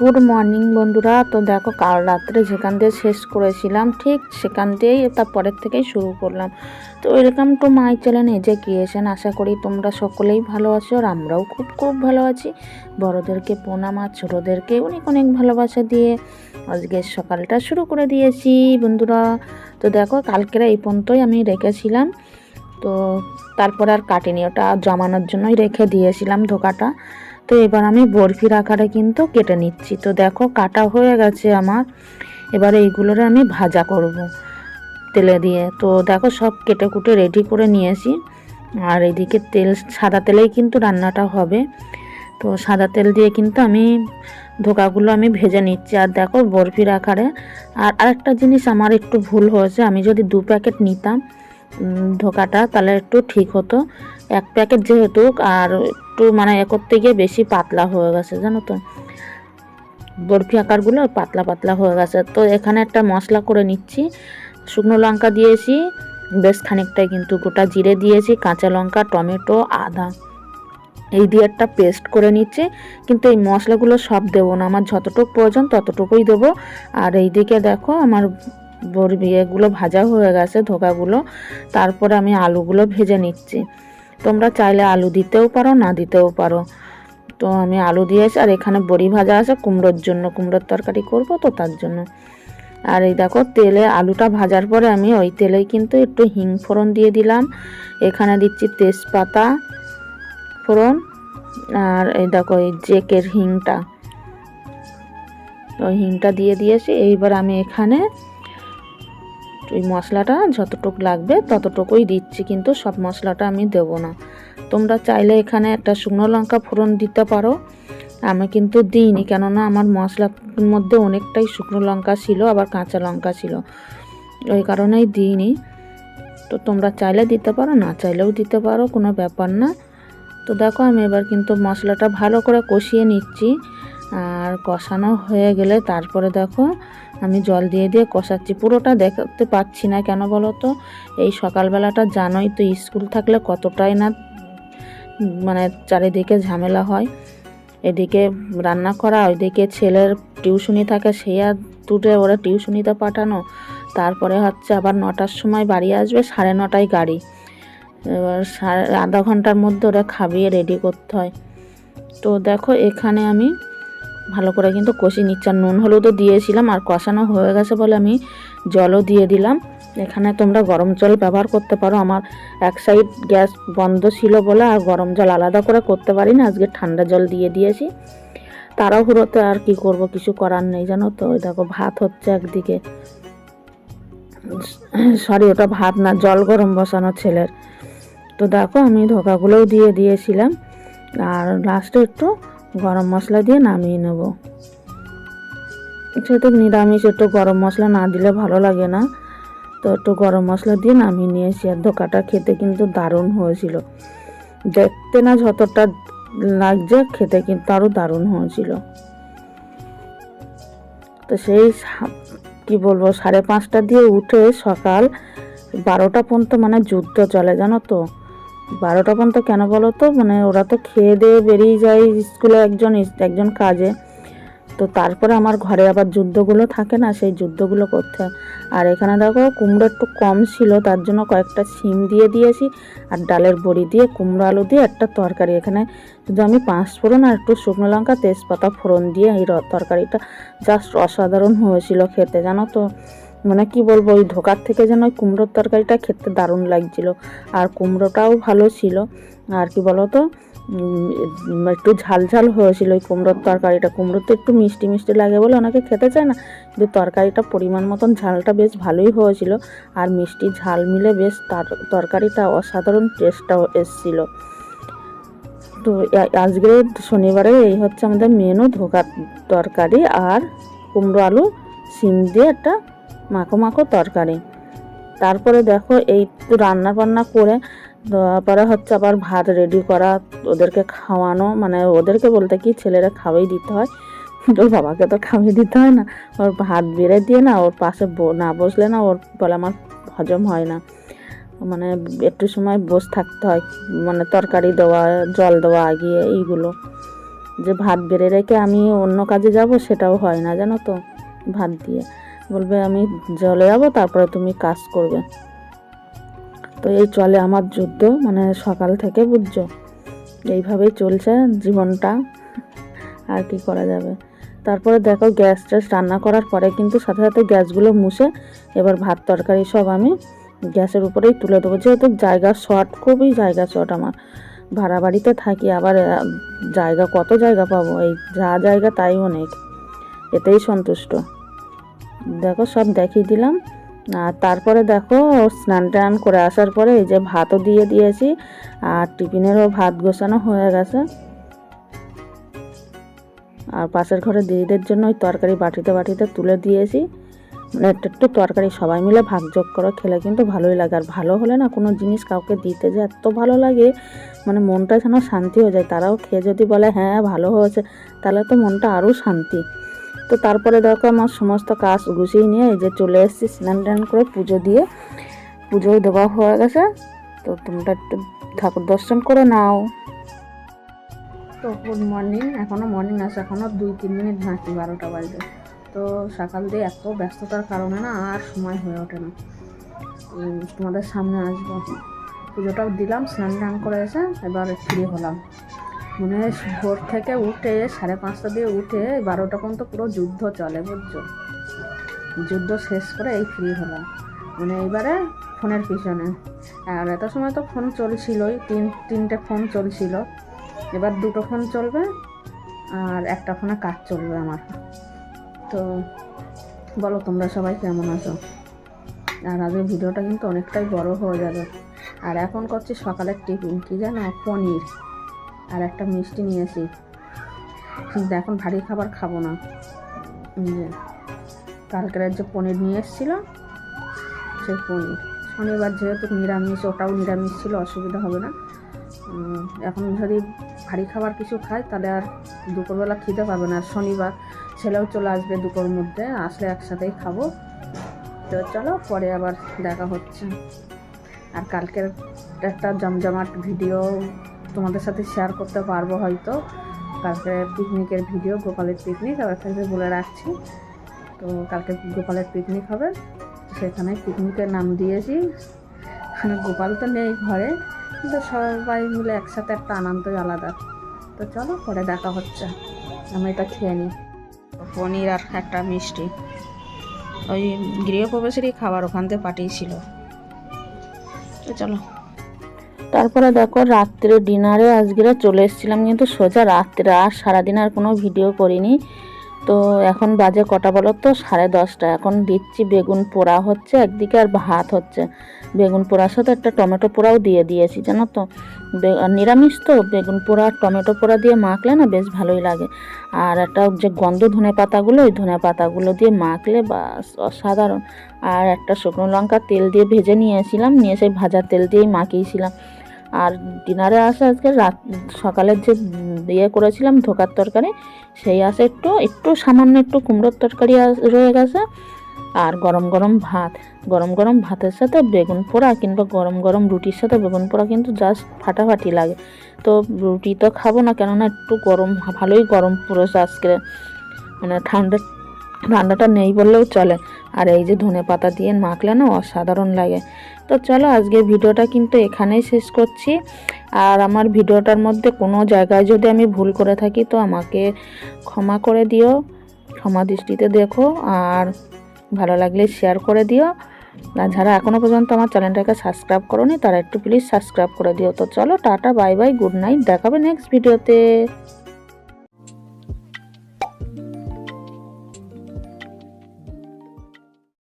Good morning বন্ধুরা। তো দেখো, কাল রাত্রে যেখান দিয়ে শেষ করেছিলাম, ঠিক সেখান দিয়েই তারপরের থেকেই শুরু করলাম। তো welcome to my channel AJ Creation. আশা করি তোমরা সকলেই ভালো আছো আর আমরাও খুব খুব ভালো আছি। বড়োদেরকে প্রণাম আর ছোটোদেরকে অনেক অনেক ভালোবাসা দিয়ে আজকে সকালটা শুরু করে দিয়েছি, বন্ধুরা। তো দেখো, কালকেরা এই পর্যন্তই আমি রেখেছিলাম। তো তারপর আর কাটিনি, ওটা জমানোর জন্যই রেখে দিয়েছিলাম ধোকাটা। তো এবার আমি বরফির আকারে কিন্তু কেটে নিচ্ছি। তো দেখো কাটা হয়ে গেছে আমার। এবার এইগুলোরে আমি ভাজা করব তেলে দিয়ে। তো দেখো সব কেটে কুটে রেডি করে নিয়েছি। আর এদিকে তেল, সাদা তেলেই কিন্তু রান্নাটা হবে। তো সাদা তেল দিয়ে কিন্তু আমি ধোকাগুলো আমি ভেজে নিচ্ছি। আর দেখো বরফির আকারে। আর আরেকটা জিনিস আমার একটু ভুল হয়েছে, আমি যদি দু প্যাকেট নিতাম ধোকাটা তাহলে একটু ঠিক হতো। এক প্যাকেট যেহেতু, আর একটু মানে এ করতে গিয়ে বেশি পাতলা হয়ে গেছে, জানো তো। বরফি আকারগুলো পাতলা পাতলা হয়ে গেছে। তো এখানে একটা মশলা করে নিচ্ছি। শুকনো লঙ্কা দিয়েছি, বেশ খানিকটাই কিন্তু গোটা জিরে দিয়েছি, কাঁচা লঙ্কা, টমেটো, আদা। এই দিয়ে একটা পেস্ট করে নিচ্ছি। কিন্তু এই মশলাগুলো সব দেবো না, আমার যতটুকু প্রয়োজন ততটুকুই দেবো। আর এইদিকে দেখো, আমার বরবি এগুলো ভাজা হয়ে গেছে ধোকাগুলো। তারপরে আমি আলুগুলো ভেজে নিচ্ছি। তোমরা চাইলে আলু দিতেও পারো, না দিতেও পারো। তো আমি আলু দিয়েছি, আর এখানে বড়ি ভাজা আছে, কুমড়োর জন্য। কুমড়োর তরকারি করব তো তার জন্য। আর এই দেখো, তেলে আলুটা ভাজার পরে আমি ওই তেলেই কিন্তু একটু হিং ফোড়ন দিয়ে দিলাম। এখানে দিচ্ছি তেজপাতা ফোড়ন, আর এই দেখো, এই জেকের হিংটা। তো হিংটা দিয়ে দিয়েছি। এইবার আমি এখানে ওই মশলাটা যতটুকু লাগবে ততটুকুই দিচ্ছি, কিন্তু সব মশলাটা আমি দেবো না। তোমরা চাইলে এখানে একটা শুকনো লঙ্কা ফোড়ন দিতে পারো। আমি কিন্তু দিইনি, কেননা আমার মশলার মধ্যে অনেকটাই শুকনো লঙ্কা ছিল, আবার কাঁচা লঙ্কা ছিল। ওই কারণেই দিইনি। তো তোমরা চাইলে দিতে পারো, না চাইলেও দিতে পারো, কোনো ব্যাপার না। তো দেখো, আমি এবার কিন্তু মশলাটা ভালো করে কষিয়ে নিচ্ছি। আর কষানো হয়ে গেলে তারপরে দেখো আমি জল দিয়ে দিয়ে কষাচ্ছি। পুরোটা দেখতে পাচ্ছি না কেন বলো তো এই সকালবেলাটা জানোই তো, স্কুল থাকলে কতটাই না মানে চারিদিকে ঝামেলা হয়। এদিকে রান্না করা, ওইদিকে ছেলের টিউশনি থাকে, সে আর দুটো ওরা টিউশনিতে পাঠানো। তারপরে হচ্ছে আবার নটার সময় বাড়ি আসবে, সাড়ে নটায় গাড়ি। এবার সাড়ে আধা ঘণ্টার মধ্যে ওরা খাবিয়ে রেডি করতে হয়। তো দেখো, এখানে আমি ভালো করে কিন্তু কষি নিচ্ছি। আর নুন হলুদও দিয়েছিলাম, আর কষানো হয়ে গেছে বলে আমি জলও দিয়ে দিলাম। এখানে তোমরা গরম জল ব্যবহার করতে পারো। আমার এক সাইড গ্যাস বন্ধ ছিল বলে আর গরম জল আলাদা করে করতে পারি না আজকে ঠান্ডা জল দিয়ে দিয়েছি। তাড়াহুড়োতে আর কি করব কিছু করার নেই জানো তো? দেখো ভাত হচ্ছে একদিকে। সরি, ওটা ভাত না, জল গরম বসানো ছেলের। তো দেখো আমি ধোকাগুলোও দিয়ে দিয়েছিলাম। আর লাস্টে একটু গরম মশলা দিয়ে নামিয়ে নেব। সেহেতু নিরামিষ একটু গরম মশলা না দিলে ভালো লাগে না। তো একটু গরম মশলা দিয়ে নামিয়ে নিয়েছি। আর ধোকাটা খেতে কিন্তু দারুণ হয়েছিল। দেখতে না যতটা লাগছে, খেতে কিন্তু আরও দারুণ হয়েছিল। তো সেই কি বলব, সাড়ে পাঁচটা দিয়ে উঠে সকাল বারোটা পর্যন্ত মানে যুদ্ধ চলে, জানো তো? বারোটা পর্যন্ত কেন বলো তো? মানে ওরা তো খেয়ে দিয়ে বেরিয়ে যায় স্কুলে একজন একজন কাজে। তো তারপরে আমার ঘরে আবার যুদ্ধগুলো থাকে না, সেই যুদ্ধগুলো করতে হয়। আর এখানে দেখো, কুমড়ো একটু কম ছিল, তার জন্য কয়েকটা শিম দিয়ে দিয়েছি, আর ডালের বড়ি দিয়ে কুমড়ো আলু দিয়ে একটা তরকারি। এখানে শুধু আমি পাঁচ ফোড়ন আর একটু শুকনো লঙ্কা, তেজপাতা ফোড়ন দিয়ে এই তরকারিটা জাস্ট অসাধারণ হয়েছিল খেতে, জানো তো? মানে কি বলব, ওই ধোকার থেকে যেন ওই কুমড়োর তরকারিটা খেতে দারুণ লাগছিল। আর কুমড়োটাও ভালো ছিল। আর কি বলতো একটু ঝাল ঝাল হয়েছিল ওই কুমড়োর তরকারিটা। কুমড়ো তো একটু মিষ্টি মিষ্টি লাগে বলে অনেকে খেতে চায় না, কিন্তু তরকারিটা পরিমাণ মতন ঝালটা বেশ ভালোই হয়েছিল। আর মিষ্টি ঝাল মিলে বেশ তার, তরকারিটা অসাধারণ টেস্টটাও এসছিল। তো আজকে শনিবারে এই হচ্ছে আমাদের মেনু, ধোকার তরকারি আর কুমড়ো আলু সিম দিয়ে একটা মাখো মাখো তরকারি। তারপরে দেখো এই রান্না বান্না করে, তারপরে হচ্ছে আবার ভাত রেডি করা, ওদেরকে খাওয়ানো মানে ওদেরকে বলতে কি ছেলেরা খাওয়াই দিতে হয়। ওর বাবাকে তো খাওয়াই দিতে হয় না। ওর ভাত বেড়ে দিয়ে না, ওর পাশে না বসলে না ওর বলে আমার হজম হয় না। মানে একটু সময় বস থাকতে হয় মানে তরকারি দেওয়া, জল দেওয়া আগিয়ে এইগুলো। যে ভাত বেড়ে রেখে আমি অন্য কাজে যাব সেটাও হয় না, জানো তো, ভাত দিয়ে। বলবে, আমি জলে যাব, তারপরে তুমি কাজ করবে। তো এই চলে আমার যুদ্ধ মানে সকাল থেকে বুঝছ? এইভাবেই চলছে জীবনটা, আর কি করা যাবে? তারপরে দেখো গ্যাস ট্যাস রান্না করার পরে কিন্তু সাথে সাথে গ্যাসগুলো মুছে এবার ভাত, তরকারি সব আমি গ্যাসের উপরেই তুলে দেবো। যেহেতু জায়গা শর্ট, খুবই জায়গা শর্ট আমার। ভাড়া বাড়িতে থাকি, আবার জায়গা, কত জায়গা পাবো? এই যা জায়গা তাই অনেক। এতেই সন্তুষ্ট। দেখো, সব দেখিয়ে দিলাম। আর তারপরে দেখো, স্নান টান করে আসার পরে এই যে ভাতও দিয়ে দিয়েছি, আর টিফিনেরও ভাত গোছানো হয়ে গেছে। আর পাশের ঘরে দিদিদের জন্য ওই তরকারি বাটিতে বাটিতে তুলে দিয়েছি। মানে একটু একটু তরকারি, সবাই মিলে ভাগ ভাগযোগ করে, খেলে কিন্তু ভালোই লাগে। আর ভালো হলে না কোনো জিনিস কাউকে দিতে যে এত ভালো লাগে মানে মনটা যেন শান্তি হয়ে যায়। তারাও খেয়ে যদি বলে হ্যাঁ ভালো হয়েছে, তাহলে তো মনটা আরও শান্তি। তো তারপরে দেখো আমার সমস্ত কাজ গুছিয়ে নিয়ে এই যে চলে এসেছি, স্নান টান করে পুজো দিয়ে। পুজো দেওয়া হয়ে গেছে, তো তোমরা একটু ঠাকুর দর্শন করে নাও। তো গুড মর্নিং এখনও মর্নিং আছে এখনও দুই তিন মিনিট বাকি, বারোটা বাজবে তো সকাল দিয়ে এত ব্যস্ততার কারণে না আর সময় হয়ে ওঠে না। তোমাদের সামনে আসব। পুজোটাও দিলাম, স্নান টান করে এসে এবার ফ্রি হলাম। মানে ভোর থেকে উঠে সাড়ে পাঁচটা দিয়ে উঠে বারোটা পর্যন্ত পুরো যুদ্ধ চলে, বুঝছ? যুদ্ধ শেষ করে এই ফ্রি হলাম। মানে এইবারে ফোনের পিছনে। আর এত সময় তো ফোন চলছিলই, তিন, তিনটে ফোন চলছিল। এবার দুটো ফোন চলবে আর একটা ফোনে কাজ চলবে আমার। তো বলো, তোমরা সবাই কেমন আছো? আর আজকে ভিডিওটা কিন্তু অনেকটাই বড় হয়ে যাবে। আর এখন করছি সকালের টিফিন, কী জানো? পনির। আর একটা মিষ্টি নিয়েছি কিন্তু এখন ভারী খাবার খাব না। কালকের যে পনির নিয়ে এসেছিল, সেই পনির। শনিবার যেহেতু নিরামিষ, ওটাও নিরামিষ ছিল, অসুবিধা হবে না। এখন যদি ভারী খাবার কিছু খাই তাহলে আর দুপুরবেলা খিদে পাবে না। আর শনিবার ছেলেও চলে আসবে দুপুর মধ্যে, আসলে একসাথেই খাব। তো চলো, পরে আবার দেখা হচ্ছে। আর কালকের একটা জমজমাট ভিডিও তোমাদের সাথে শেয়ার করতে পারব হয়তো। কালকে পিকনিকের ভিডিও গোপালের পিকনিক আবার থেকে বলে রাখছি। তো কালকে গোপালের পিকনিক হবে। সেখানে পিকনিকের নাম দিয়েছি। মানে গোপাল তো নেই ঘরে, কিন্তু সবাই মিলে একসাথে একটা আনন্দই আলাদা। তো চলো, পরে দেখা হচ্ছে। আমি এটা খেয়ে নিই। পনির আর একটা মিষ্টি। ওই গৃহপ্রবেশেরই খাবার ওখান থেকে পাঠিয়েছিল। তো চলো। তারপরে দেখো রাত্রে ডিনারে আজকে চলে এসেছিলাম কিন্তু সোজা রাত্রে আর সারাদিন আর কোনো ভিডিও করিনি। তো এখন বাজে কটা বলো তো? সাড়ে দশটা। এখন দিচ্ছি বেগুন পোড়া হচ্ছে, একদিকে আর ভাত হচ্ছে। বেগুন পোড়ার সাথে একটা টমেটো পোড়াও দিয়ে দিয়েছি, জানো তো? নিরামিষ তো? বেগুন পোড়া আর টমেটো পোড়া দিয়ে মাখলে না বেশ ভালোই লাগে। আর একটা যে গন্ধ ধনে পাতাগুলো, ওই ধনে পাতাগুলো দিয়ে মাখলে বাস অসাধারণ। আর একটা শুকনো লঙ্কা তেল দিয়ে ভেজে নিয়েছিলাম, নিয়ে সেই ভাজা তেল দিয়েই মাখিয়েছিলাম। আর ডিনারে আসে আজকে রাত, সকালের যে ইয়ে করেছিলাম ধোকার তরকারি, সেই আসে একটু একটু সামান্য একটু কুমড়োর তরকারি রয়ে গেছে। আর গরম গরম ভাত, গরম গরম ভাতের সাথে বেগুন পোড়া কিংবা গরম গরম রুটির সাথে বেগুন পোড়া কিন্তু জাস্ট ফাটাফাটি লাগে। তো রুটি তো খাব না, কেননা একটু গরম, ভালোই গরম পড়েছে আজকে। মানে ঠান্ডা ঠান্ডাটা নেই বললেও চলে। আর এই যে ধনে পাতা দিয়ে মাখলে না অসাধারণ লাগে। তো চলো আজকে ভিডিওটা কিন্তু এখানেই শেষ করছি। আর আমার ভিডিওটার মধ্যে কোনো জায়গায় যদি আমি ভুল করে থাকি তো আমাকে ক্ষমা করে দিও, ক্ষমা দৃষ্টিতে দেখো। আর ভালো লাগলে শেয়ার করে দিও। আর যারা এখনও পর্যন্ত আমার চ্যানেলটাকে সাবস্ক্রাইব করোনি তারা একটু প্লিজ সাবস্ক্রাইব করে দিও। তো চলো tata bye bye good night দেখাবে নেক্সট ভিডিওতে